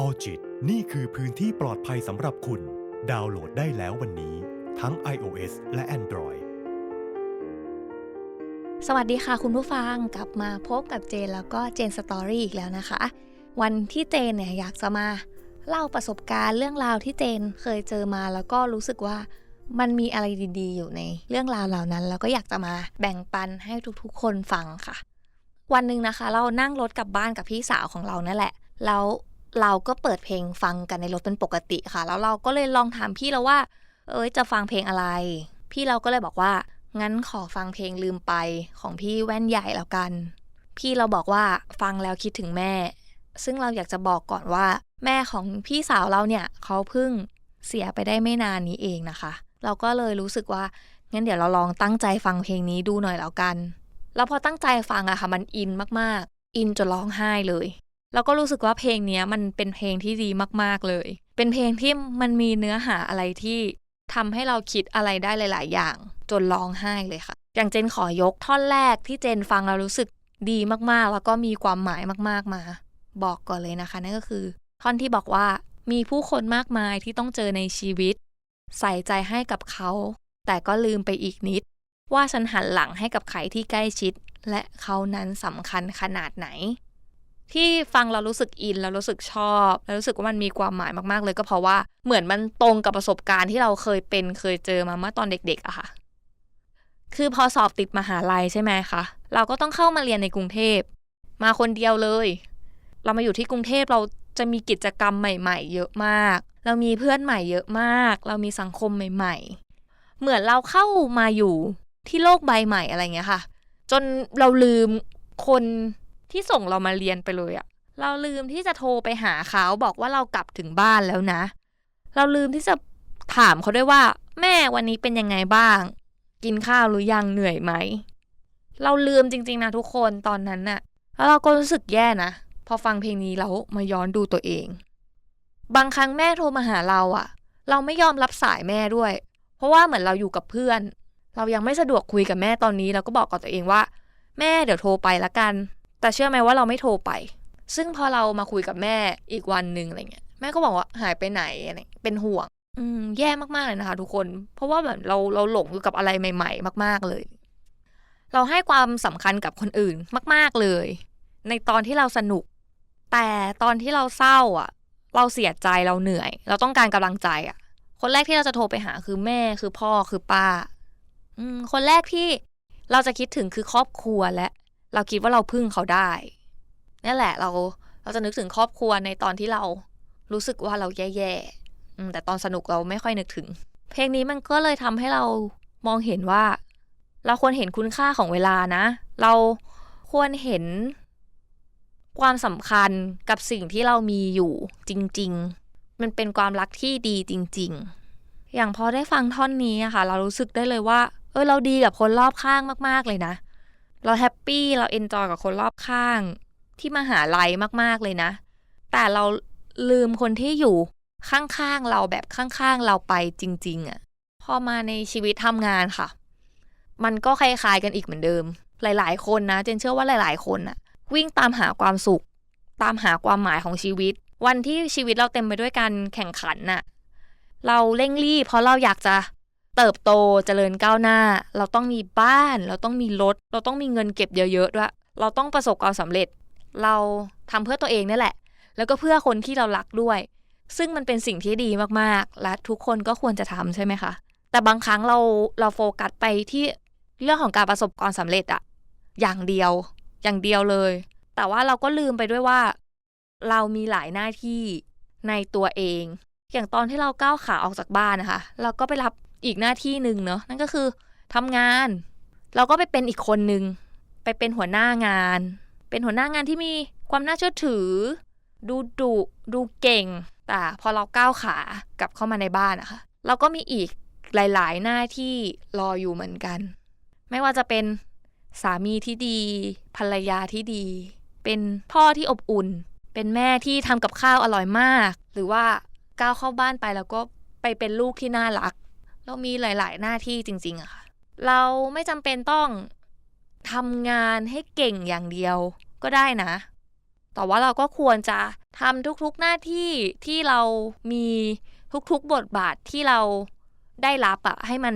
ออจิตนี่คือพื้นที่ปลอดภัยสำหรับคุณ ดาวน์โหลดได้แล้ววันนี้ ทั้ง iOS และ Android สวัสดีค่ะคุณผู้ฟังกลับมาพบกับเจนแล้วก็เจนสตอรี่อีกแล้วนะคะ วันที่เจนเนี่ยอยากจะมาเล่าประสบการณ์เรื่องราวที่เจนเคยเจอมาแล้วก็รู้สึกว่ามันมีอะไรดีๆ อยู่ในเรื่องราวเหล่านั้น แล้วก็อยากจะมาแบ่งปันให้ทุกๆ คนฟังค่ะ วันหนึ่งนะคะ เรานั่งรถกลับบ้านกับพี่สาวของเรานั่นแหละ แล้ว เราก็เปิดเพลงฟังกันในรถเป็นปกติค่ะ แล้วเราก็เลยลองถามพี่เราว่า เอ้ยจะฟังเพลงอะไร พี่เราก็เลยบอกว่า งั้นขอฟังเพลงลืมไปของพี่แว่นใหญ่แล้วกัน พี่เราบอกว่าฟังแล้วคิดถึงแม่ ซึ่งเราอยากจะบอกก่อนว่า แม่ของพี่สาวเราเนี่ยเขาเพิ่งเสียไปได้ไม่นานนี้เองนะคะ เราก็เลยรู้สึกว่างั้นเดี๋ยวเราลองตั้งใจฟังเพลงนี้ดูหน่อยแล้วกัน แล้วพอตั้งใจฟังอะค่ะมันอินมากๆ อินจนร้องไห้เลย แล้วก็รู้สึกว่าเพลงนี้มันเป็นเพลงที่ดีมากๆเลย เป็นเพลงที่มันมีเนื้อหาอะไรที่ทำให้เราคิดอะไรได้หลาย ๆ อย่าง จนร้องไห้เลยค่ะ อย่างเจนขอยกท่อนแรกที่เจนฟังแล้วรู้สึกดีมากๆ แล้วก็มีความหมายมากๆมา บอกก่อนเลยนะคะ นั่นก็คือ ท่อนที่บอกว่ามีผู้คนมากมายที่ต้องเจอในชีวิต ใส่ใจให้กับเขา แต่ก็ลืมไปอีกนิด ว่าฉันหันหลังให้กับใครที่ใกล้ชิด และเขานั้นสำคัญขนาดไหน ที่ฟังเรารู้สึกอินแล้วรู้สึกชอบแล้วรู้สึกว่ามันมีความหมายมากๆ เลยก็เพราะว่าเหมือนมันตรงกับประสบการณ์ที่เราเคยเป็นเคยเจอมาเมื่อตอนเด็กๆอะค่ะ คือพอสอบติดมหาลัยใช่ไหมคะเราก็ต้องเข้ามาเรียนในกรุงเทพ มาคนเดียวเลย เรามาอยู่ที่กรุงเทพเราจะมีกิจกรรมใหม่ ๆ เยอะมาก เรามีเพื่อนใหม่เยอะมาก เรามีสังคมใหม่ ๆ เหมือนเราเข้ามาอยู่ที่โลกใบใหม่อะไรเงี้ยค่ะ จนเราลืมคน ที่ส่งเรามาเรียนไปเลยอะเราลืมที่จะโทรไปหาเขาบอกว่าเรากลับถึงบ้านแล้วนะ เราลืมที่จะถามเขาด้วยว่า แม่วันนี้เป็นยังไงบ้าง กินข้าวหรือยังเหนื่อยไหม เราลืมจริง ๆ นะทุกคนตอนนั้นน่ะ แล้วเราก็รู้สึกแย่นะ พอฟังเพลงนี้แล้วมาย้อนดูตัวเอง บางครั้งแม่โทรมาหาเราอะเราไม่ยอมรับสายแม่ด้วย เพราะว่าเหมือนเราอยู่กับเพื่อน เรายังไม่สะดวกคุยกับแม่ตอนนี้เราก็บอกกับตัวเองว่า แม่เดี๋ยวโทรไปละกัน แต่เชื่อไหมว่าเราไม่โทรไป ซึ่งพอเรามาคุยกับแม่อีกวันหนึ่งอะไรเงี้ยแม่ก็บอกว่าหายไปไหนอะไรเป็นห่วง อืมแย่มากๆเลยนะคะ ทุกคน เพราะว่าแบบเราเราหลงอยู่กับอะไรใหม่ ๆ มาก ๆเลย เราให้ความสำคัญกับคนอื่นมาก ๆเลย ในตอนที่เราสนุก แต่ตอนที่เราเศร้าอะ เราเสียใจเราเหนื่อย เราต้องการกำลังใจอะ คนแรกที่เราจะโทรไปหาคือแม่คือพ่อคือป้า อืมคนแรกที่เราจะคิดถึงคือครอบครัวและ เราคิดว่าเราพึ่งเขาได้นี่แหละเราเราจะนึกถึงครอบครัวในตอนที่เรารู้สึกว่าเราแย่ๆแต่ตอนสนุกเราไม่ค่อยนึกถึง เพลงนี้มันก็เลยทำให้เรามองเห็นว่า เราควรเห็นคุณค่าของเวลานะ เราควรเห็นความสำคัญกับสิ่งที่เรามีอยู่จริง ๆ มันเป็นความรักที่ดีจริง ๆ อย่างพอได้ฟังท่อนนี้อะค่ะ เรารู้สึกได้เลยว่า เออเราดีกับคนรอบข้างมาก ๆเลยนะ เราแฮปปี้เราเอนจอยกับคนรอบข้าง ที่มาหาลัยมากๆเลยนะ แต่เราลืมคนที่อยู่ข้างๆเราแบบข้างๆเราไปจริง ๆอะพอมาในชีวิตทำงานค่ะ มันก็คล้ายๆกันอีกเหมือนเดิม หลาย ๆ คนนะเจนเชื่อว่าหลาย ๆ คนอะวิ่งตามหาความสุข ตามหาความหมายของชีวิต วันที่ชีวิตเราเต็มไปด้วยการแข่งขันน่ะ เราเร่งรีบเพราะเราอยากจะ เติบโตเจริญก้าวหน้า เราต้องมีบ้าน เราต้องมีรถ เราต้องมีเงินเก็บเยอะๆด้วยเราต้องประสบความสำเร็จ เราทำเพื่อตัวเองนี่แหละ แล้วก็เพื่อคนที่เรารักด้วย ซึ่งมันเป็นสิ่งที่ดีมากๆ และทุกคนก็ควรจะทำใช่ไหมคะ แต่บางครั้งเราเราโฟกัสไปที่เรื่องของการประสบความสำเร็จอะอย่างเดียว อย่างเดียวเลย แต่ว่าเราก็ลืมไปด้วยว่า เรามีหลายหน้าที่ในตัวเอง อย่างตอนที่เราก้าวขาออกจากบ้านนะคะ เราก็ไปรับ อีกหน้าที่หนึ่งเนาะนั่นก็คือทำงาน เราก็ไปเป็นอีกคนหนึ่งไปเป็นหัวหน้างาน เป็นหัวหน้างานที่มีความน่าเชื่อถือ ดูดุดูเก่ง แต่พอเราก้าวขากลับเข้ามาในบ้านนะคะ เราก็มีอีกหลาย ๆ หน้าที่รออยู่เหมือนกัน ไม่ว่าจะเป็นสามีที่ดี ภรรยาที่ดี เป็นพ่อที่อบอุ่น เป็นแม่ที่ทำกับข้าวอร่อยมาก หรือว่าก้าวเข้าบ้านไปแล้วก็ไปเป็นลูกที่น่ารัก เรามีหลาย ๆ หน้าที่จริง ๆอะค่ะ เราไม่จำเป็นต้องทำงานให้เก่งอย่างเดียวก็ได้นะ แต่ว่าเราก็ควรจะทำทุกๆหน้าที่ที่เรามีทุกๆบทบาทที่เราได้รับอะให้มัน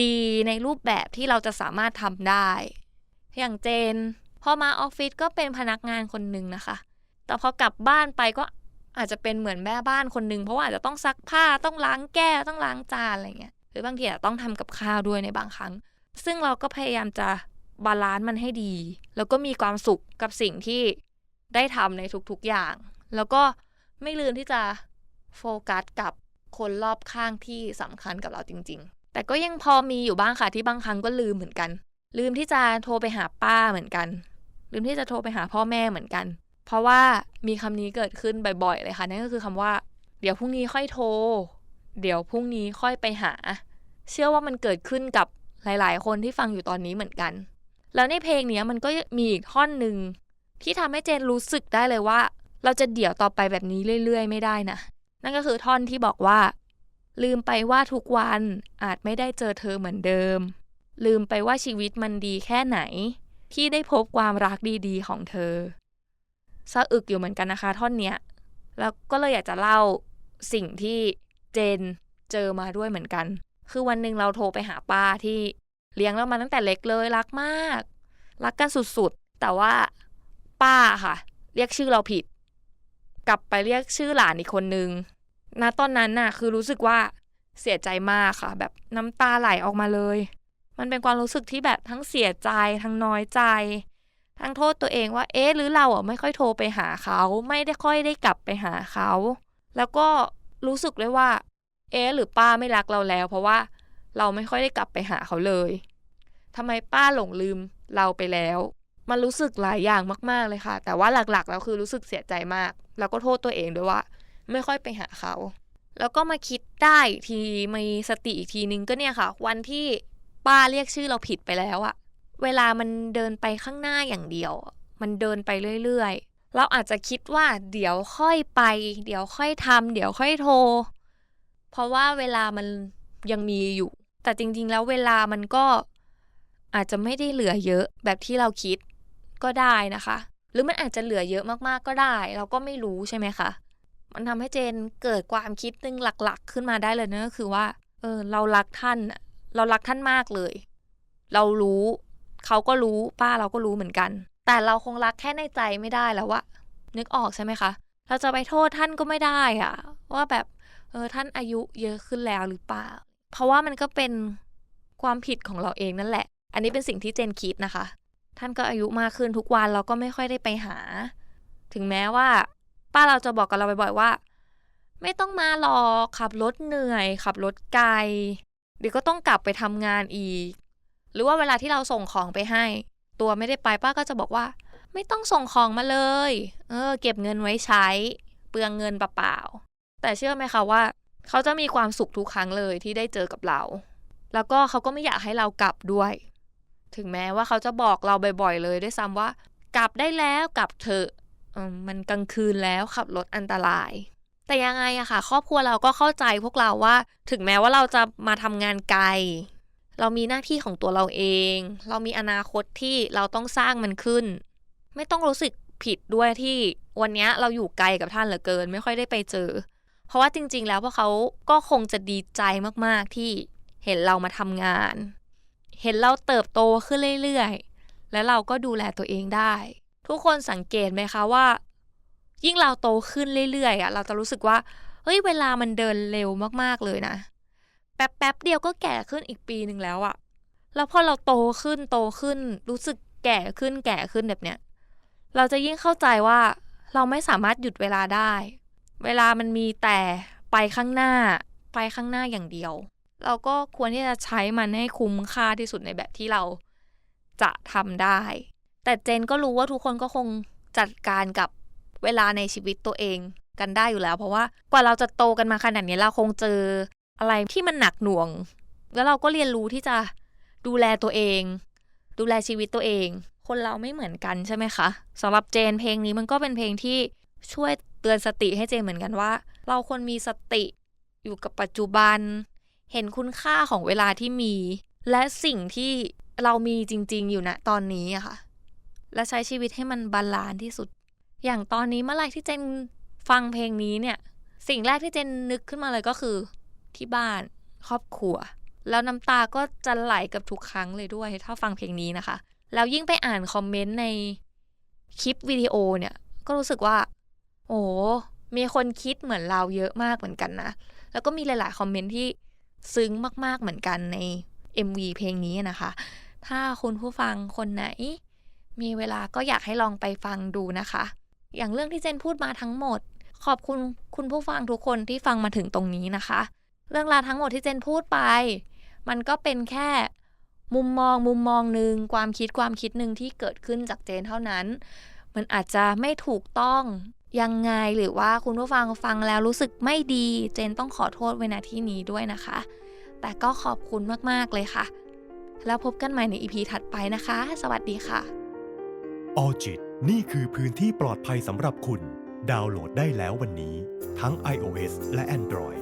ดีในรูปแบบที่เราจะสามารถทำได้ อย่างเจนพอมาออฟฟิศก็เป็นพนักงานคนหนึ่งนะคะ แต่พอกลับบ้านไปก็อาจจะเป็นเหมือนแม่บ้านคนหนึ่งเพราะว่าอาจจะต้องซักผ้าต้องล้างแก้วต้องล้างจานอะไรเงี้ย หรือบางทีอาจจะต้องทำกับข้าวด้วยในบางครั้ง ซึ่งเราก็พยายามจะบาลานซ์มันให้ดี แล้วก็มีความสุขกับสิ่งที่ได้ทำในทุกๆอย่าง แล้วก็ไม่ลืมที่จะโฟกัสกับคนรอบข้างที่สำคัญกับเราจริง ๆ แต่ก็ยังพอมีอยู่บ้างค่ะที่บางครั้งก็ลืมเหมือนกัน ลืมที่จะโทรไปหาป้าเหมือนกัน ลืมที่จะโทรไปหาพ่อแม่เหมือนกัน เพราะว่ามีคำนี้เกิดขึ้นบ่อยๆเลยค่ะนั่นก็คือคำว่า เดี๋ยวพรุ่งนี้ค่อยโทร เดี๋ยวพรุ่งนี้ค่อยไปหา เชื่อว่ามันเกิดขึ้นกับหลาย ๆ คนที่ฟังอยู่ตอนนี้เหมือนกัน แล้วในเพลงนี้มันก็มีอีกท่อนหนึ่งที่ทำให้เจนรู้สึกได้เลยว่า เราจะเดี่ยวต่อไปแบบนี้เรื่อย ๆ ไม่ได้นะ นั่นก็คือท่อนที่บอกว่า ลืมไปว่าทุกวันอาจไม่ได้เจอเธอเหมือนเดิม ลืมไปว่าชีวิตมันดีแค่ไหน ที่ได้พบความรักดีๆ ของเธอสะอึกอยู่เหมือนกันนะคะท่อนเนี้ยแล้วก็เลยอยากจะเล่าสิ่งที่ เจนเจอมาด้วยเหมือนกัน คือวันหนึ่งเราโทรไปหาป้าที่เลี้ยงเรามาตั้งแต่เล็กเลยรักมาก รักกันสุดๆ แต่ว่าป้าค่ะ เรียกชื่อเราผิด กลับไปเรียกชื่อหลานอีกคนนึงณตอนนั้นน่ะ คือรู้สึกว่าเสียใจมากค่ะ แบบน้ำตาไหลออกมาเลย มันเป็นความรู้สึกที่แบบทั้งเสียใจทั้งน้อยใจ ทั้งโทษตัวเองว่า เอ๊ะหรือเราอะไม่ค่อยโทรไปหาเขา ไม่ได้ค่อยได้กลับไปหาเขา แล้วก็ รู้สึกเลยว่า เอ๊หรือป้าไม่รักเราแล้ว เพราะว่าเราไม่ค่อยได้กลับไปหาเขาเลยทำไมป้าหลงลืมเราไปแล้ว มันรู้สึกหลายอย่างมากๆเลยค่ะ แต่ว่าหลักๆแล้วคือรู้สึกเสียใจมาก แล้วก็โทษตัวเองด้วยว่า ไม่ค่อยไปหาเขา แล้วก็มาคิดได้อีกทีมีสติอีกทีนึงก็เนี่ยค่ะ วันที่ป้าเรียกชื่อเราผิดไปแล้วอะเวลามันเดินไปข้างหน้าอย่างเดียว มันเดินไปเรื่อยๆ เราอาจจะคิดว่าเดี๋ยวค่อยไป เดี๋ยวค่อยทำเดี๋ยวค่อยโทร เพราะว่าเวลามันยังมีอยู่ แต่จริงๆ แล้วเวลามันก็อาจจะไม่ได้เหลือเยอะแบบที่เราคิดก็ได้นะคะ หรือมันอาจจะเหลือเยอะมากๆก็ได้ เราก็ไม่รู้ใช่ไหมคะ มันทำให้เจนเกิดความคิดนึงหลักๆ ขึ้นมาได้เลยนะก็คือว่า เออเรารักท่าน เรารักท่านมากเลย เรารู้ เขาก็รู้ป้าเราก็รู้เหมือนกัน แต่เราคงรักแค่ในใจไม่ได้แล้วอะนึกออกใช่ไหมคะ เราจะไปโทษท่านก็ไม่ได้อะว่าแบบเออท่านอายุเยอะขึ้นแล้วหรือเปล่า เพราะว่ามันก็เป็นความผิดของเราเองนั่นแหละ อันนี้เป็นสิ่งที่เจนคิดนะคะ ท่านก็อายุมากขึ้นทุกวันเราก็ไม่ค่อยได้ไปหา ถึงแม้ว่า ป้าเราจะบอกกับเราบ่อยๆว่า ไม่ต้องมาหรอกขับรถเหนื่อย ขับรถไกล เดี๋ยวก็ต้องกลับไปทำงานอีก หรือว่าเวลาที่เราส่งของไปให้ ตัวไม่ได้ไปป้าก็จะบอกว่า ไม่ต้องส่งของมาเลย เออ เก็บเงินไว้ใช้ เปลืองเงินเปล่าๆแต่เชื่อไหมคะว่า เขาจะมีความสุขทุกครั้งเลยที่ได้เจอกับเรา แล้วก็เขาก็ไม่อยากให้เรากลับด้วย ถึงแม้ว่าเขาจะบอกเราบ่อยๆเลยด้วยซ้ำว่า กลับได้แล้วกลับเถอะมมันกลางคืนแล้วขับรถอันตราย แต่ยังไงอะค่ะ ครอบครัวเราก็เข้าใจพวกเราว่า ถึงแม้ว่าเราจะมาทำงานไกล เรามีหน้าที่ของตัวเราเอง เรามีอนาคตที่เราต้องสร้างมันขึ้น ไม่ต้องรู้สึกผิดด้วยที่วันนี้เราอยู่ไกลกับท่านเหลือเกิน ไม่ค่อยได้ไปเจอ เพราะว่าจริง ๆ แล้วพวกเขาก็คงจะดีใจมากๆที่เห็นเรามาทำงาน เห็นเราเติบโตขึ้นเรื่อยๆ และเราก็ดูแลตัวเองได้ ทุกคนสังเกตไหมคะว่า ยิ่งเราโตขึ้นเรื่อยๆอะเราจะรู้สึกว่าเฮ้ยเวลามันเดินเร็วมากๆเลยนะ ป๊บแป๊บๆเดียวก็แก่ขึ้นอีกปีหนึ่งแล้วอะแล้วพอเราโตขึ้นโตขึ้น รู้สึกแก่ขึ้นแก่ขึ้นแบบเนี้ย เราจะยิ่งเข้าใจว่าเราไม่สามารถหยุดเวลาได้ เวลามันมีแต่ไปข้างหน้า ไปข้างหน้าอย่างเดียว เราก็ควรที่จะใช้มันให้คุ้มค่าที่สุดในแบบที่เราจะทำได้ แต่เจนก็รู้ว่าทุกคนก็คงจัดการกับเวลาในชีวิตตัวเองกันได้อยู่แล้ว เพราะว่ากว่าเราจะโตกันมาขนาดนี้เราคงเจอ อะไรที่มันหนักหน่วง แล้วเราก็เรียนรู้ที่จะดูแลตัวเอง ดูแลชีวิตตัวเอง คนเราไม่เหมือนกันใช่ไหมคะสำหรับเจนเพลงนี้มันก็เป็นเพลงที่ช่วยเตือนสติให้เจนเหมือนกันว่า เราควรมีสติอยู่กับปัจจุบัน เห็นคุณค่าของเวลาที่มี และสิ่งที่เรามีจริง ๆ อยู่ณตอนนี้อะค่ะ และใช้ชีวิตให้มันบาลานที่สุด อย่างตอนนี้เมื่อไรที่เจนฟังเพลงนี้เนี่ย สิ่งแรกที่เจนนึกขึ้นมาเลยก็คือ ที่บ้านครอบครัว แล้วน้ำตาก็จะไหลกับทุกครั้งเลยด้วย ถ้าฟังเพลงนี้นะคะ แล้วยิ่งไปอ่านคอมเมนต์ในคลิปวิดีโอเนี่ย ก็รู้สึกว่า โอ้มีคนคิดเหมือนเราเยอะมากเหมือนกันนะ แล้วก็มีหลาย ๆ คอมเมนต์ที่ซึ้งมาก ๆ เหมือนกันใน MV เพลงนี้นะคะ ถ้าคุณผู้ฟังคนไหน มีเวลาก็อยากให้ลองไปฟังดูนะคะ อย่างเรื่องที่เจนพูดมาทั้งหมด ขอบคุณคุณผู้ฟังทุกคนที่ฟังมาถึงตรงนี้นะคะ เรื่องราวทั้งหมดที่เจนพูดไป มันก็เป็นแค่มุมมองมุมมองหนึ่งความคิดความคิดหนึ่งที่เกิดขึ้นจากเจนเท่านั้น มันอาจจะไม่ถูกต้องยังไงหรือว่าคุณผู้ฟังฟังแล้วรู้สึกไม่ดี เจนต้องขอโทษไว้ณที่นี้ด้วยนะคะ แต่ก็ขอบคุณมากๆเลยค่ะ แล้วพบกันใหม่ในอีพีถัดไปนะคะ สวัสดีค่ะออจิตนี่คือพื้นที่ปลอดภัยสำหรับคุณ ดาวน์โหลดได้แล้ววันนี้ ทั้ง iOS และ Android